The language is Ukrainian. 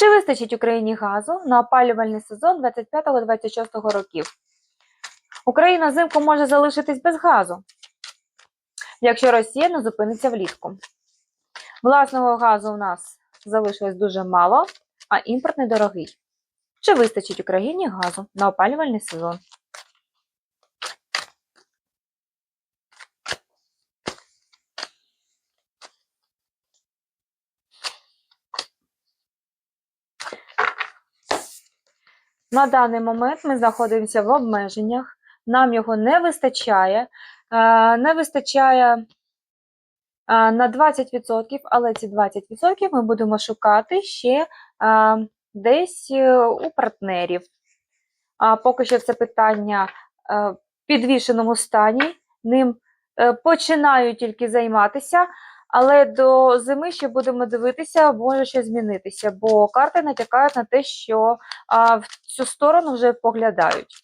Чи вистачить Україні газу на опалювальний сезон 25-26 років? Україна взимку може залишитись без газу, якщо Росія не зупиниться влітку. Власного газу у нас залишилось дуже мало, а імпортний дорогий. Чи вистачить Україні газу на опалювальний сезон? На даний момент ми знаходимося в обмеженнях, нам його не вистачає. Е, Не вистачає е, на 20%, але ці 20% ми будемо шукати ще е, десь у партнерів. А поки що це питання в підвішеному стані. Ним починаю тільки займатися, але до зими ще будемо дивитися, може ще змінитися, бо карти натякають на те, що а, в цю сторону вже поглядають.